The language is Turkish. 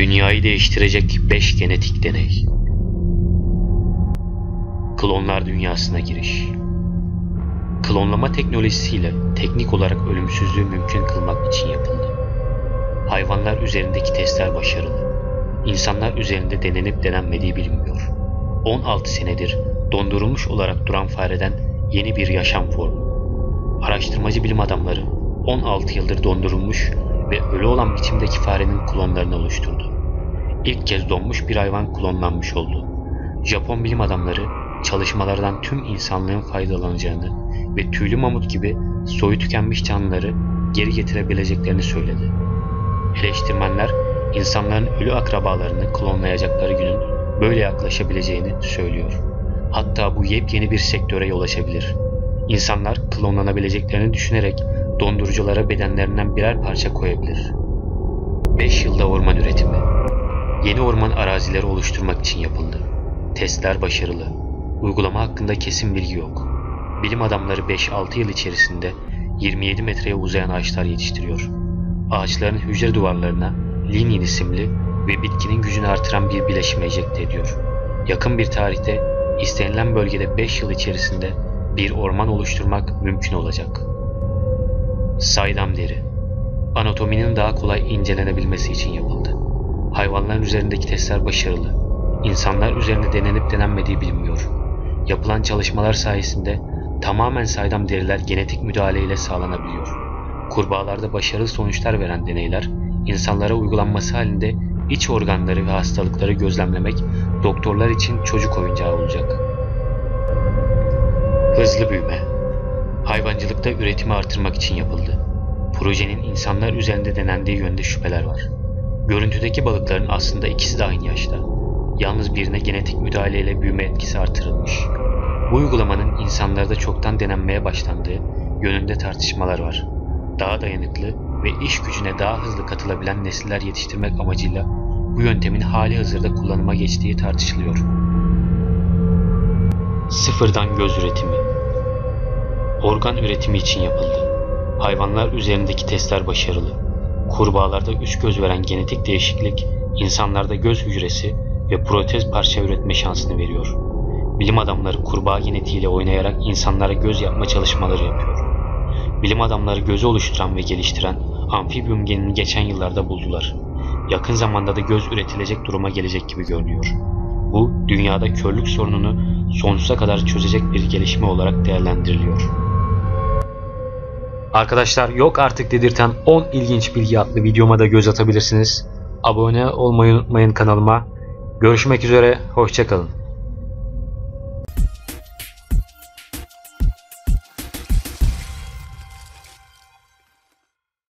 Dünyayı değiştirecek 5 genetik deney. Klonlar dünyasına giriş. Klonlama teknolojisiyle teknik olarak ölümsüzlüğü mümkün kılmak için yapıldı. Hayvanlar üzerindeki testler başarılı. İnsanlar üzerinde denenip denenmediği bilinmiyor. 16 senedir dondurulmuş olarak duran fareden yeni bir yaşam formu. Araştırmacı bilim adamları 16 yıldır dondurulmuş ve ölü olan biçimdeki farenin klonlarını oluşturdu. İlk kez donmuş bir hayvan klonlanmış oldu. Japon bilim adamları çalışmalardan tüm insanlığın faydalanacağını ve tüylü mamut gibi soyu tükenmiş canlıları geri getirebileceklerini söyledi. Eleştirmenler insanların ölü akrabalarını klonlayacakları günün böyle yaklaşabileceğini söylüyor. Hatta bu yepyeni bir sektöre yol açabilir. İnsanlar klonlanabileceklerini düşünerek donduruculara bedenlerinden birer parça koyabilir. 5 yılda orman üretimi. Yeni orman arazileri oluşturmak için yapıldı. Testler başarılı. Uygulama hakkında kesin bilgi yok. Bilim adamları 5-6 yıl içerisinde 27 metreye uzayan ağaçlar yetiştiriyor. Ağaçların hücre duvarlarına lignin isimli ve bitkinin gücünü artıran bir bileşim enjekte ediyor. Yakın bir tarihte istenilen bölgede 5 yıl içerisinde bir orman oluşturmak mümkün olacak. Saydam deri Anatominin daha kolay incelenebilmesi için yapıldı. Hayvanların üzerindeki testler başarılı. İnsanlar üzerinde denenip denenmediği bilinmiyor. Yapılan çalışmalar sayesinde tamamen saydam deriler genetik müdahale ile sağlanabiliyor. Kurbağalarda başarılı sonuçlar veren deneyler, insanlara uygulanması halinde iç organları ve hastalıkları gözlemlemek doktorlar için çocuk oyuncağı olacak. Hızlı büyüme Hayvancılıkta üretimi artırmak için yapıldı. Projenin insanlar üzerinde denendiği yönde şüpheler var. Görüntüdeki balıkların aslında ikisi de aynı yaşta. Yalnız birine genetik müdahaleyle büyüme etkisi artırılmış. Bu uygulamanın insanlarda çoktan denenmeye başlandığı yönünde tartışmalar var. Daha dayanıklı ve iş gücüne daha hızlı katılabilen nesiller yetiştirmek amacıyla bu yöntemin hali hazırda kullanıma geçtiği tartışılıyor. Sıfırdan göz üretimi Organ üretimi için yapıldı. Hayvanlar üzerindeki testler başarılı. Kurbağalarda üç göz veren genetik değişiklik, insanlarda göz hücresi ve protez parça üretme şansını veriyor. Bilim adamları kurbağa genetiğiyle oynayarak insanlara göz yapma çalışmaları yapıyor. Bilim adamları gözü oluşturan ve geliştiren amfibiyum genini geçen yıllarda buldular. Yakın zamanda da göz üretilecek duruma gelecek gibi görünüyor. Bu, dünyada körlük sorununu sonsuza kadar çözecek bir gelişme olarak değerlendiriliyor. Arkadaşlar yok artık dedirten 10 ilginç bilgi adlı videoma da göz atabilirsiniz. Abone olmayı unutmayın kanalıma. Görüşmek üzere, hoşçakalın.